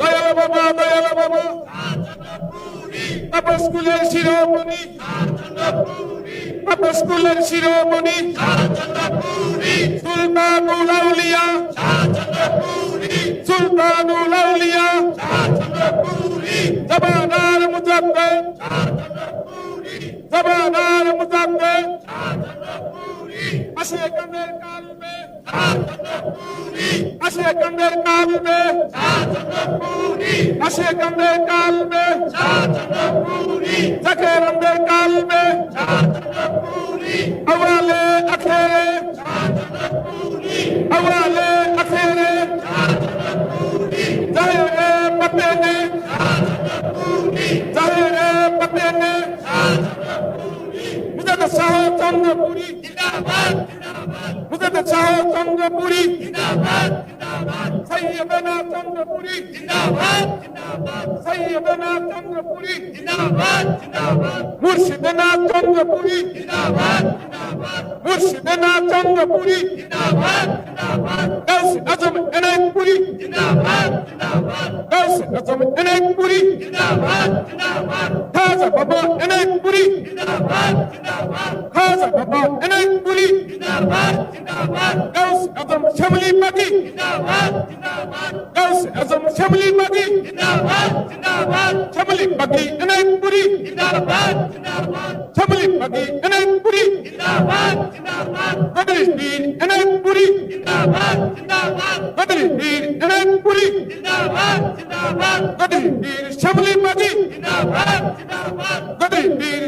দয়াল বাবা দয়াল বাবা। আপনার স্কুলের শিরোমণি। আপনার স্কুলের শিরোমণি। সুলতানুল আউলিয়া সুলতানুল আউলিয়া জবানার মুজাব্বে জবানার মুজাব্বে মুজাদ্দেদ আশেকানের কালবে আশেকানের কালবে আশেকানের কালবে জাকেরানদের কালবে আওয়ালে আখেরে আওয়ালে আখেরে শাহ চন্দ্রপুরী মুজাদ শাহ চন্দ্রপুরী সৈয়দনা চন্দ্রপুরী সৈয়দনা চন্দ্রপুরী মুর্শিদনা চন্দ্রপুরী মুর্শিদনা চন্দ্রপুরী গাউস আজম এনায়তপুরী গাউস আজম এনায়তপুরী খাজা বাবা এনায়তপুরী খাজা বাবা এনায়তপুরী গাউস আজম শ্যামলী পাখি গাউস আজম শ্যামলী পাখি শ্যামলী পাখি এনায়তপুরী শ্যামলী পাখি এনায়তপুরী বদরিশ পীর এনায়তপুরী বদরিশ পীর এনায়তপুরী বদরিশ পীর শ্যামলী পাখি বদরিশ পীর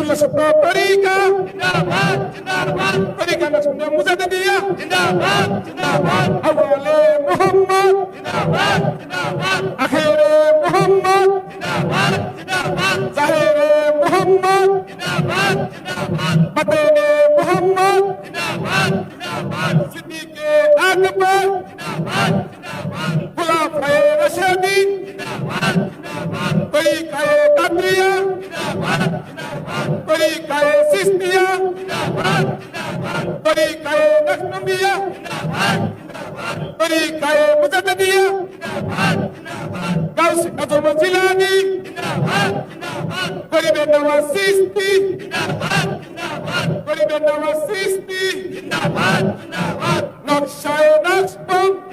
শ্যামলী পাখি বদরিশ পীর চন্দ্রপুরী বদরিশ পীর চন্দ্রপুরী রাসুল সত্য তরিকা রাসুল সত্য তরিকা তরিকা নষ্ট মুজাদ দিয়া আওয়ালে মোহাম্মদ আখেরে মোহাম্মদ জাহেরে মোহাম্মদ বাতেনে মোহাম্মদ সিদ্দিকে আকবর খুলাফায়ে তরিকায়ে সিস্তিয়া তরিকায়ে নকশবন্দিয়া তরিকায়ে মুজাদ্দিদিয়া গাউস আজম জিলানী গরিবের নওয়াজ সিস্তি গরিবের নওয়াজ সিস্তি নকশায়ে নকশবন্দ